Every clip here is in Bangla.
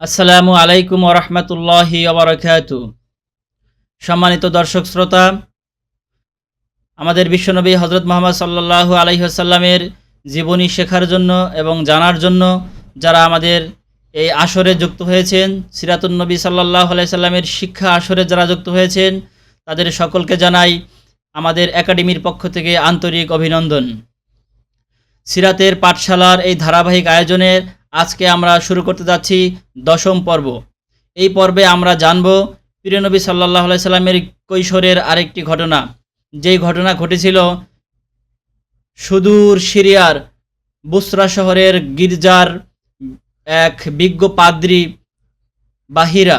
আসসালামু আলাইকুম ওরহমতুল্লাহি ওবরাকাতু সম্মানিত দর্শক শ্রোতা, আমাদের বিশ্বনবী হজরত মোহাম্মদ সাল্লাল্লাহু আলাইসাল্লামের জীবনী শেখার জন্য এবং জানার জন্য যারা আমাদের এই আসরে যুক্ত হয়েছেন সিরাতুন্নবী সাল্লাহ আলাইসাল্লামের শিক্ষা আসরে যারা যুক্ত হয়েছেন, তাদের সকলকে জানাই আমাদের একাডেমির পক্ষ থেকে আন্তরিক অভিনন্দন। সিরাতের পাঠশালার এই ধারাবাহিক আয়োজনের আজকে আমরা শুরু করতে যাচ্ছি দশম পর্ব। এই পর্বে আমরা জানব প্রিয়নবী সাল্লাহ সাল্লামের কৈশোরের আরেকটি ঘটনা। যেই ঘটনা ঘটেছিল সুদূর সিরিয়ার বুসরা শহরের গির্জার এক বিজ্ঞ পাদ্রি বাহিরা।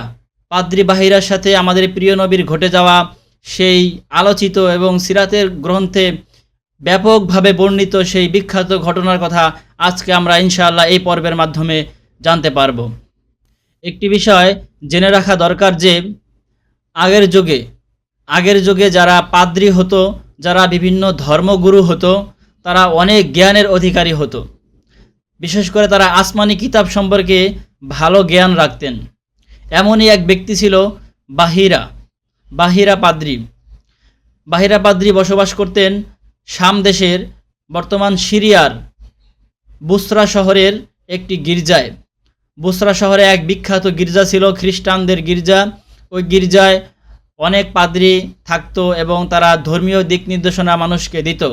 পাদ্রি বাহিরার সাথে আমাদের প্রিয় নবীর ঘটে যাওয়া সেই আলোচিত এবং সিরাতের গ্রন্থে ব্যাপকভাবে বর্ণিত সেই বিখ্যাত ঘটনার কথা আজকে আমরা ইনশাআল্লাহ এই পর্বের মাধ্যমে জানতে পারব। একটি বিষয় জেনে রাখা দরকার যে, আগের যুগে আগের যুগে যারা পাদ্রি হতো, যারা বিভিন্ন ধর্মগুরু হতো, তারা অনেক জ্ঞানের অধিকারী হতো। বিশেষ করে তারা আসমানি কিতাব সম্পর্কে ভালো জ্ঞান রাখতেন। এমনই এক ব্যক্তি ছিল বাহিরা বাহিরা পাদ্রি। বাহিরা পাদ্রি বসবাস করতেন শাম দেশের বর্তমান সিরিয়ার বুসরা শহরের একটি গির্জায়। বুসরা শহরে এক বিখ্যাত গির্জা ছিল, খ্রিস্টানদের গির্জা। ওই গির্জায় অনেক পাদ্রি থাকতো এবং তারা ধর্মীয় দিক নির্দেশনা মানুষকে দিত।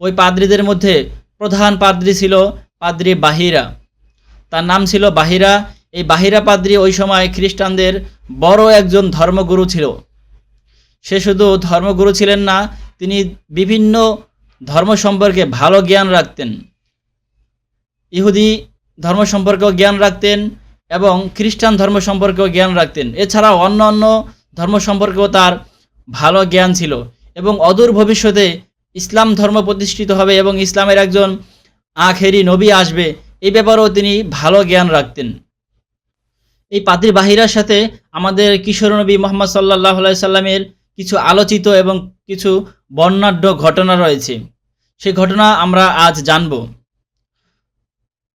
ওই পাদ্রিদের মধ্যে প্রধান পাদ্রি ছিল পাদ্রি বাহিরা। তার নাম ছিল বাহিরা। এই বাহিরা পাদ্রি ওই সময় খ্রিস্টানদের বড় একজন ধর্মগুরু ছিল। সে শুধু ধর্মগুরু ছিলেন না তিনি বিভিন্ন ধর্ম সম্পর্কে ভালো জ্ঞান রাখতেন। ইহুদি ধর্ম সম্পর্কেও জ্ঞান রাখতেন এবং খ্রিস্টান ধর্ম সম্পর্কেও জ্ঞান রাখতেন। এছাড়াও অন্য অন্য ধর্ম সম্পর্কেও তার ভালো জ্ঞান ছিল এবং অদূর ভবিষ্যতে ইসলাম ধর্ম প্রতিষ্ঠিত হবে এবং ইসলামের একজন আখেরি নবী আসবে, এই ব্যাপারেও তিনি ভালো জ্ঞান রাখতেন। এই পাদ্রি বাহিরার সাথে আমাদের কিশোর নবী মোহাম্মদ সাল্লাহ সাল্লামের কিছু আলোচিত এবং কিছু বর্ণাঢ্য ঘটনা রয়েছে। সেই ঘটনা আমরা আজ জানব।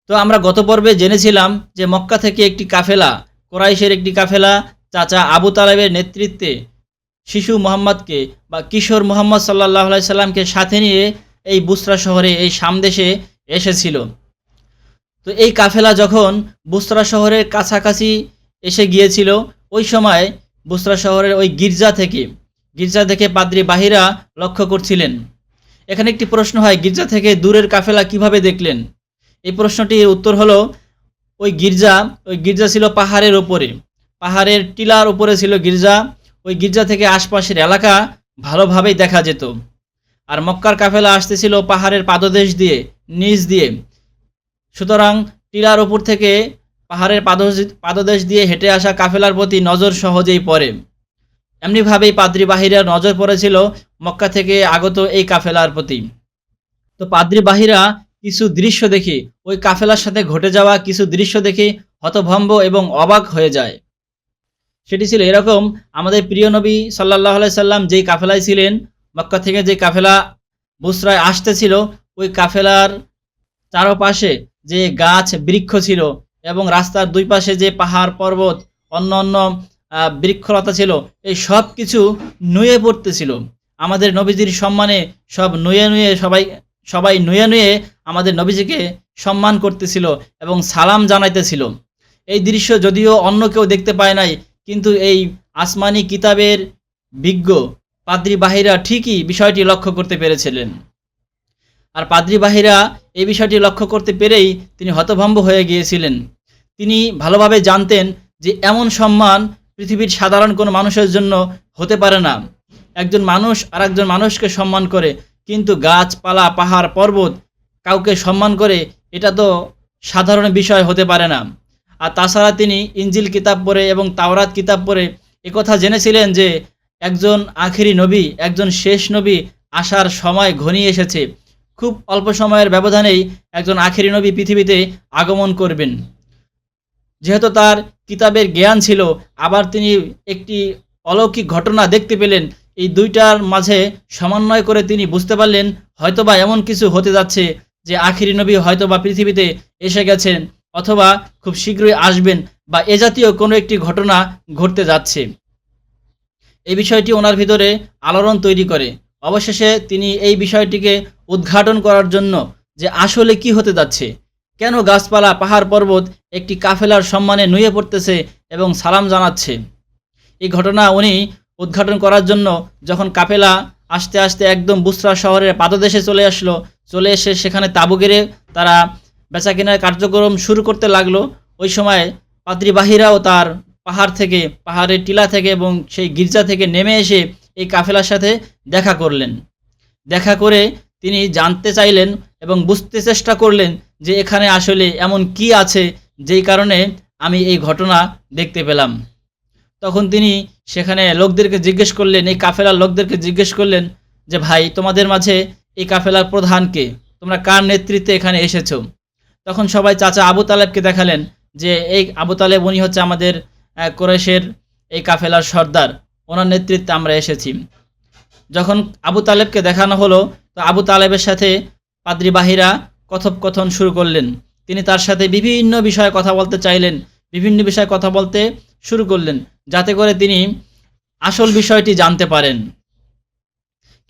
তো আমরা গত পর্বে জেনেছিলাম যে মক্কা থেকে একটি কাফেলা, কোরাইশের একটি কাফেলা, চাচা আবু তালেবের নেতৃত্বে শিশু মোহাম্মদকে বা কিশোর মোহাম্মদ সাল্লাহ সাল্লামকে সাথে নিয়ে এই বুসরা শহরে, এই সামদেশে এসেছিল। তো এই কাফেলা যখন বুসরা শহরের কাছাকাছি এসে গিয়েছিল, ওই সময় বুসরা শহরের ওই গির্জা থেকে গির্জা থেকে পাদ্রি বাহিরা লক্ষ্য করছিলেন। এখানে একটি প্রশ্ন হয়, গির্জা থেকে দূরের কাফেলা কীভাবে দেখলেন? এই প্রশ্নটির উত্তর হলো, ওই গির্জা ওই গির্জা ছিল পাহাড়ের ওপরে পাহাড়ের টিলার উপরে ছিল গির্জা, ওই গির্জা থেকে আশপাশের এলাকা ভালোভাবেই দেখা যেত। আর মক্কার কাফেলা আসতেছিল পাহাড়ের পাদদেশ দিয়ে, নিচ দিয়ে। সুতরাং টিলার ওপর থেকে পাহাড়ের পাদদেশ দিয়ে হেঁটে আসা কাফেলার প্রতি নজর সহজেই পড়ে। এমনিভাবেই পাদ্রি বাহিরা নজর পড়েছিল মক্কা থেকে আগত এই কাফেলার প্রতি। তো পাদ্রি বাহিরা কিছু দৃশ্য দেখে, ওই কাফেলার সাথে ঘটে যাওয়া কিছু দৃশ্য দেখে হতভম্ব এবং অবাক হয়ে যায়। সেটি ছিল এরকম, আমাদের প্রিয় নবী সাল্লাহ সাল্লাম যেই কাফেলায় ছিলেন, মক্কা থেকে যে কাফেলা বুসরায় আসতেছিল, ওই কাফেলার চারপাশে যে গাছ বৃক্ষ ছিল এবং রাস্তার দুই পাশে যে পাহাড় পর্বত অন্য অন্য বৃক্ষলতা ছিল, এই সব কিছু নুয়ে পড়তেছিল। আমাদের নবীজির সম্মানে সব নুয়ে নুয়ে সবাই সবাই নুয়ে নুয়ে আমাদের নবীজিকে সম্মান করতেছিল এবং সালাম জানাইতেছিল। এই দৃশ্য যদিও অন্য কেউ দেখতে পায় নাই, কিন্তু এই আসমানি কিতাবের বিজ্ঞ পাদ্রি বাহিরা ঠিকই বিষয়টি লক্ষ্য করতে পেরেছিলেন। আর পাদ্রি বাহিরা এই বিষয়টি লক্ষ্য করতে পেরেই তিনি হতভম্ব হয়ে গিয়েছিলেন। তিনি ভালোভাবে জানতেন যে এমন সম্মান পৃথিবীর সাধারণ কোনো মানুষের জন্য হতে পারে না। একজন মানুষ আর একজন মানুষকে সম্মান করে, কিন্তু গাছপালা, পাহাড়, পর্বত কাউকে সম্মান করে, এটা তো সাধারণ বিষয় হতে পারে না। আর তাছাড়া তিনি ইঞ্জিল কিতাব পড়ে এবং তাওরাত কিতাব পড়ে একথা জেনেছিলেন যে একজন আখেরি নবী, একজন শেষ নবী আসার সময় ঘনিয়ে এসেছে। খুব অল্প সময়ের ব্যবধানেই একজন আখেরি নবী পৃথিবীতে আগমন করবেন। যেহেতু তার কিতাবের জ্ঞান ছিল, আবার তিনি একটি অলৌকিক ঘটনা দেখতে পেলেন। এই দুইটার মাঝে সমন্বয় করে তিনি বুঝতে পারলেন, হয়তোবা এমন কিছু হতে যাচ্ছে যে আখিরি নবী হয়তোবা পৃথিবীতে এসে গেছেন অথবা খুব শীঘ্রই আসবেন বা এ জাতীয় কোনো একটি ঘটনা ঘটতে যাচ্ছে। এই বিষয়টি ওনার ভিতরে আলোড়ন তৈরি করে। অবশেষে তিনি এই বিষয়টিকে উদ্ঘাটন করার জন্য যে আসলে কি হতে যাচ্ছে কেন গাছপালা, পাহাড় পর্বত একটি কাফেলার সম্মানে নুয়ে পড়তেছে এবং সালাম জানাচ্ছে? এই ঘটনা উনি উদ্ঘাটন করার জন্য যখন কাফেলা আস্তে আস্তে একদম বুসরা শহরের পাদদেশে চলে আসলো, চলে এসে সেখানে তাবু গেড়ে তারা বেচা কেনার কার্যক্রম শুরু করতে লাগল। ওই সময় পাদ্রি বাহিরাও তার পাহাড় থেকে, পাহাড়ের টিলা থেকে এবং সেই গির্জা থেকে নেমে এসে এই কাফেলার সাথে দেখা করলেন। দেখা করে তিনি জানতে চাইলেন এবং বুঝতে চেষ্টা করলেন যে এখানে আসলে এমন কি আছে যেই কারণে আমি এই ঘটনা দেখতে পেলাম। তখন তিনি সেখানে লোকদেরকে জিজ্ঞেস করলেন, এই কাফেলার লোকদেরকে জিজ্ঞেস করলেন যে, ভাই, তোমাদের মাঝে এই কাফেলার প্রধানকে তোমরা কার নেতৃত্বে এখানে এসেছ? তখন সবাই চাচা আবু তালেবকে দেখালেন যে, এই আবু তালেব উনি হচ্ছে আমাদের কোরেশের এই কাফেলার সর্দার। ওনার নেতৃত্বে আমরা এসেছি। যখন আবু তালেবকে দেখানো হলো, তো আবু তালেবের সাথে পাদ্রি বাহিরা কথোপকথন শুরু করলেন। তিনি তার সাথে বিভিন্ন বিষয়ে কথা বলতে চাইলেন, বিভিন্ন বিষয়ে কথা বলতে শুরু করলেন, যাতে করে তিনি আসল বিষয়টি জানতে পারেন।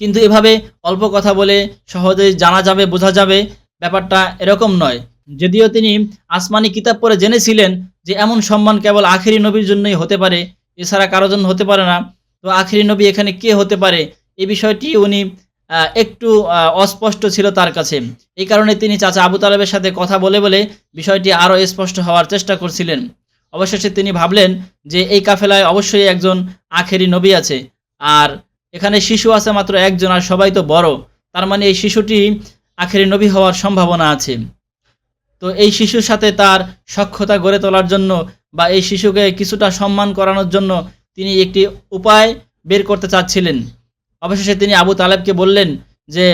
কিন্তু এভাবে অল্প কথা বলে সহজেই জানা যাবে, বোঝা যাবে, ব্যাপারটা এরকম নয়। যদিও তিনি আসমানি কিতাব পড়ে জেনেছিলেন যে এমন সম্মান কেবল আখেরি নবীর জন্যই হতে পারে, এছাড়া কারোর জন্য হতে পারে না। তো আখেরি নবী এখানে কে হতে পারে? এই বিষয়টি উনি একটু অস্পষ্ট ছিল তার কাছে। এই কারণে তিনি চাচা আবু তালেবের সাথে কথা বলে বলে বিষয়টি আরও স্পষ্ট হওয়ার চেষ্টা করছিলেন। অবশেষে তিনি ভাবলেন যে এই কাফেলায় অবশ্যই একজন আখেরি নবী আছে। আর এখানে শিশু আছে মাত্র একজন আর সবাই তো বড়। তার মানে এই শিশুটি আখেরি নবী হওয়ার সম্ভাবনা আছে। তো এই শিশুর সাথে তার সক্ষতা গড়ে তোলার জন্য বা এই শিশুকে কিছুটা সম্মান করানোর জন্য তিনি একটি উপায় বের করতে চাচ্ছিলেন। অবশেষে তিনি আবু তালেবকে বললেন যে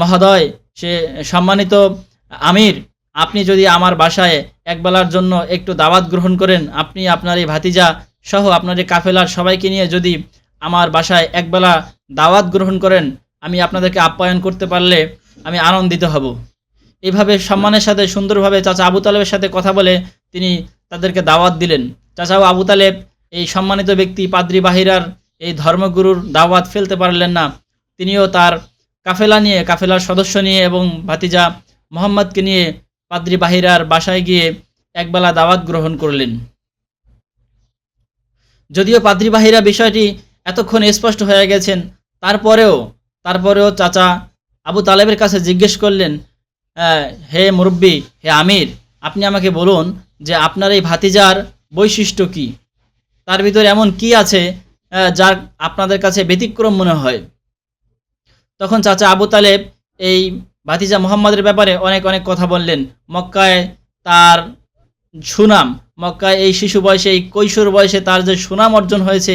মহোদয়, সে সম্মানিত আমির, আপনি যদি আমার বাসায় একবেলার জন্য একটু দাওয়াত গ্রহণ করেন, আপনি আপনার এই ভাতিজা সহ আপনার এই কাফেলার সবাইকে নিয়ে যদি আমার বাসায় একবেলা দাওয়াত গ্রহণ করেন, আমি আপনাদেরকে আপ্যায়ন করতে পারলে আমি আনন্দিত হব। এইভাবে সম্মানের সাথে সুন্দরভাবে চাচা আবু তালেবের সাথে কথা বলে তিনি তাদেরকে দাওয়াত দিলেন। চাচা আবু তালেব এই সম্মানিত ব্যক্তি পাদ্রি বাহিরার এই ধর্মগুরুর দাওয়াত ফেলতে পারলেন না। তিনিও তার কাফেলা নিয়ে, কাফেলার সদস্য নিয়ে এবং ভাতিজা মোহাম্মদকে নিয়ে পাদ্রি বাহিরার বাসায় গিয়ে একবেলা দাওয়াত গ্রহণ করলেন। যদিও পাদ্রি বাহিরা বিষয়টি এতক্ষণ স্পষ্ট হয়ে গেছেন, তারপরেও তারপরেও চাচা আবু তালেবের কাছে জিজ্ঞেস করলেন হে মুরব্বী, হে আমির, আপনি আমাকে বলুন যে আপনার এই ভাতিজার বৈশিষ্ট্য কি? তার ভিতরে এমন কি আছে যার আপনাদের কাছে ব্যতিক্রম মনে হয়। তখন চাচা আবু তালেব এই ভাতিজা মোহাম্মদের ব্যাপারে অনেক অনেক কথা বললেন। মক্কায় তার সুনাম, মক্কায় এই শিশু বয়সে, এই কৈশোর বয়সে তার যে সুনাম অর্জন হয়েছে,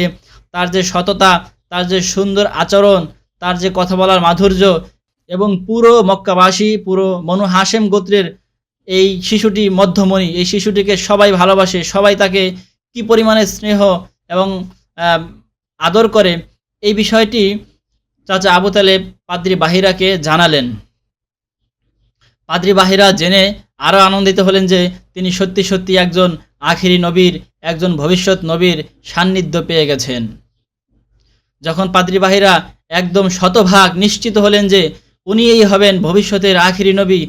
তার যে সততা, তার যে সুন্দর আচরণ, তার যে কথা বলার মাধুর্য এবং পুরো মক্কাবাসী, পুরো মনু হাসেম গোত্রের এই শিশুটি মধ্যমণি, এই শিশুটিকে সবাই ভালোবাসে, সবাই তাকে কি পরিমাণে স্নেহ এবং আদর করে, এই বিষয়টি চাচা আবু তালেব পাদ্রি বাহিরাকে জানালেন। পাদ্রি বাহিরা জেনে আরও আনন্দিত হলেন যে তিনি সত্যি সত্যি একজন আখিরি নবীর, একজন ভবিষ্যৎ নবীর সান্নিধ্য পেয়ে গেছেন। যখন পাদ্রি বাহিরা একদম শতভাগ নিশ্চিত হলেন যে উনিই হবেন ভবিষ্যতের আখিরি নবী,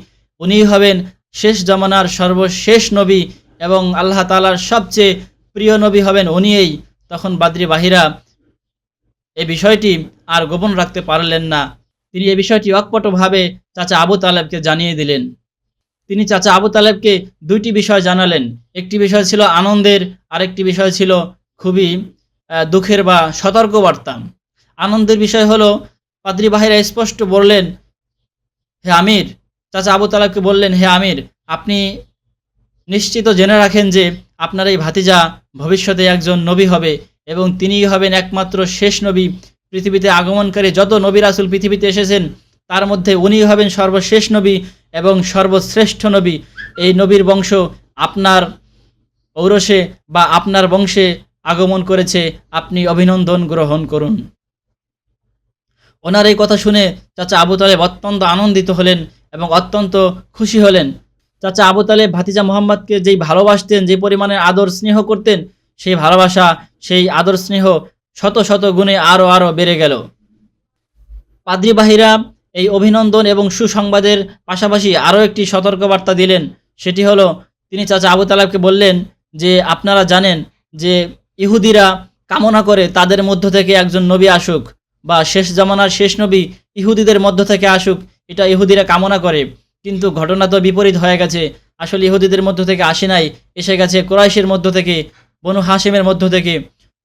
উনিই হবেন শেষ জমানার সর্বশেষ নবী এবং আল্লাহ তাআলার সবচেয়ে প্রিয় নবী হবেন উনিই, তখন বাদ্রি বাহিরা এই বিষয়টি আর গোপন রাখতে পারলেন না। তিনি এ বিষয়টি অকপটভাবে চাচা আবু তালেবকে জানিয়ে দিলেন। তিনি চাচা আবু তালেবকে দুইটি বিষয় জানালেন। একটি বিষয় ছিল আনন্দের, আরেকটি বিষয় ছিল খুবই দুঃখের বা সতর্কবার্তা। আনন্দের বিষয় হলো, পাদ্রি বাহিরা স্পষ্ট বললেন, হে আমির। চাচা আবু তালেবকে বললেন, হে আমির, আপনি নিশ্চিত জেনে রাখেন যে আপনার এই ভাতিজা ভবিষ্যতে একজন নবী হবে। এবং তিনিই হবেন একমাত্র শেষ নবী। পৃথিবীতে আগমনকারী যত নবী রাসুল পৃথিবীতে এসেছেন, তার মধ্যে উনিই হবেন সর্বশেষ নবী এবং সর্বশ্রেষ্ঠ নবী। এই নবীর বংশ আপনার ঔরসে বা আপনার বংশে আগমন করেছে। আপনি অভিনন্দন গ্রহণ করুন। ওনার এই কথা শুনে চাচা আবু তালেব অত্যন্ত আনন্দিত হলেন এবং অত্যন্ত খুশি হলেন। চাচা আবু তালেব ভাতিজা মোহাম্মদকে যেই ভালোবাসতেন, যে পরিমাণে আদর স্নেহ করতেন, সেই ভালোবাসা সেই আদর স্নেহ শত শত গুণে আরও আরও বেড়ে গেল। পাদ্রিবাহীরা এই অভিনন্দন এবং সুসংবাদের পাশাপাশি আরও একটি সতর্কবার্তা দিলেন। সেটি হলো, তিনি চাচা আবু তালাবকে বললেন যে, আপনারা জানেন যে ইহুদিরা কামনা করে তাদের মধ্য থেকে একজন নবী আসুক বা শেষ জামানার শেষ নবী ইহুদিদের মধ্য থেকে আসুক, এটা ইহুদিরা কামনা করে। কিন্তু ঘটনা তো বিপরীত হয়ে গেছে। আসলে ইহুদিদের মধ্য থেকে আসে নাই, এসে গেছে কোরাইশের মধ্য থেকে। বনু হাসিমের মধ্য থেকে।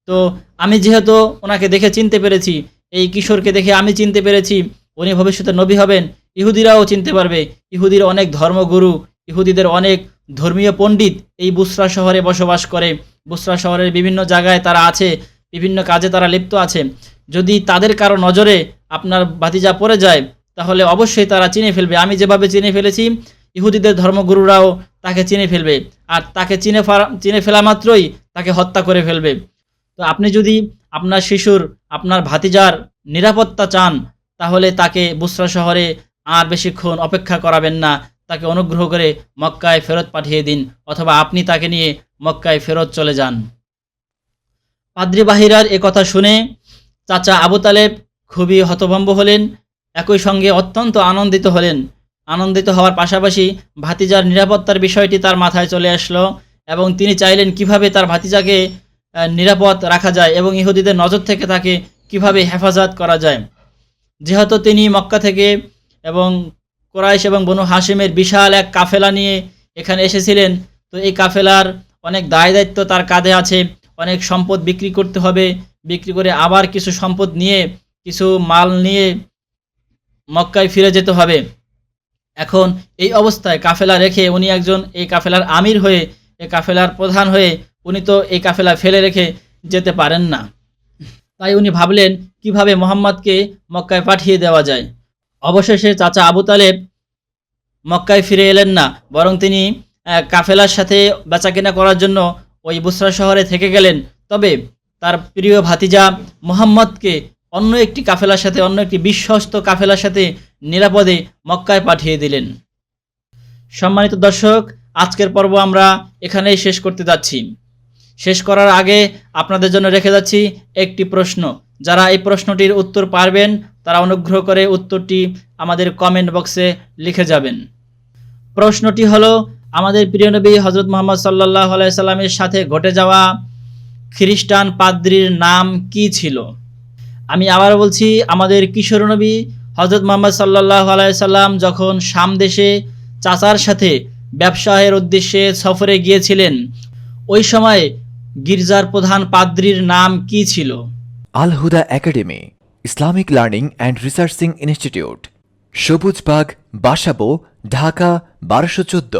তো আমি যেহেতু ওনাকে দেখে চিনতে পেরেছি, এই কিশোরকে দেখে আমি চিনতে পেরেছি, উনি ভবিষ্যতে নবী হবেন, ইহুদিরাও চিনতে পারবে। ইহুদির অনেক ধর্মগুরু, ইহুদিদের অনেক ধর্মীয় পণ্ডিত এই বুসরা শহরে বসবাস করে। বুসরা শহরের বিভিন্ন জায়গায় তারা আছে, বিভিন্ন কাজে তারা লিপ্ত আছে। যদি তাদের কারও নজরে আপনার ভাতিজা পড়ে যায়, তাহলে অবশ্যই তারা চিনে ফেলবে। আমি যেভাবে চিনে ফেলেছি ইহুদিদের ধর্মগুরুরাও তাকে চিনে ফেলবে। আর তাকে চিনে চিনে ফেলা মাত্রই তাকে হত্যা করে ফেলবে। তো আপনি যদি আপনার শিশুর, আপনার ভাতিজার নিরাপত্তা চান, তাহলে তাকে বুসরা শহরে আর বেশিক্ষণ অপেক্ষা করাবেন না। তাকে অনুগ্রহ করে মক্কায় ফেরত পাঠিয়ে দিন, অথবা আপনি তাকে নিয়ে মক্কায় ফেরত চলে যান। পাদ্রি বাহিরার এ কথা শুনে চাচা আবু তালেব খুবই হতভম্ব হলেন, একই সঙ্গে অত্যন্ত আনন্দিত হলেন। আনন্দিত হওয়ার পাশাপাশি ভাতিজার নিরাপত্তার বিষয়টি তার মাথায় চলে আসলো এবং তিনি চাইলেন কীভাবে তার ভাতিজাকে নিরাপদ রাখা যায় এবং ইহুদিদের নজর থেকে তাকে কীভাবে হেফাজত করা যায়। যেহেতু তিনি মক্কা থেকে এবং কোরাইশ এবং বনু হাসিমের বিশাল এক কাফেলা নিয়ে এখানে এসেছিলেন, তো এই কাফেলার অনেক দায় দায়িত্ব তার কাঁধে আছে, অনেক সম্পদ বিক্রি করতে হবে, বিক্রি করে আবার কিছু সম্পদ নিয়ে, কিছু মাল নিয়ে মক্কায় ফিরে যেতে হবে। এখন এই অবস্থায় কাফেলা রেখে উনি একজন এই কাফেলার আমির হয়ে এই কাফেলার প্রধান হয়ে উনি তো এই কাফেলা ফেলে রেখে যেতে পারেন না। তাই উনি ভাবলেন, কীভাবে মোহাম্মদকে মক্কায় পাঠিয়ে দেওয়া যায়? অবশেষে চাচা আবু তালেব মক্কায় ফিরে এলেন না, বরং তিনি কাফেলার সাথে বেচাকেনা করার জন্য ওই বুসরা শহরে থেকে গেলেন। তবে তার প্রিয় ভাতিজা মোহাম্মদকে অন্য একটি কাফেলার সাথে, অন্য একটি বিশ্বস্ত কাফেলার সাথে নিরাপদে মক্কায় পাঠিয়ে দিলেন। সম্মানিত দর্শক, আজকের পর্ব আমরা এখানেই শেষ করতে যাচ্ছি। শেষ করার আগে আপনাদের জন্য রেখে যাচ্ছি একটি প্রশ্ন। যারা এই প্রশ্নটির উত্তর পারবেন, তারা অনুগ্রহ করে উত্তরটি আমাদের কমেন্ট বক্সে লিখে যাবেন। প্রশ্নটি হলো, আমাদের প্রিয় নবী হজরত মোহাম্মদ সাল্লাহ সাল্লামের সাথে ঘটে যাওয়া খ্রিস্টান পাদ্রির নাম কি ছিল? আমি আবার বলছি, আমাদের কিশোর নবী হজরত মোহাম্মদ সাল্লাহ আলাইসাল্লাম যখন সামদেশে চাচার সাথে ব্যবসায়ের উদ্দেশ্যে সফরে গিয়েছিলেন, ওই সময় গির্জার প্রধান পাদ্রির নাম কি ছিল? Al Huda Academy, Islamic Learning and Researching Institute Sabujbag Basabo, Dhaka, বারোশো চোদ্দ।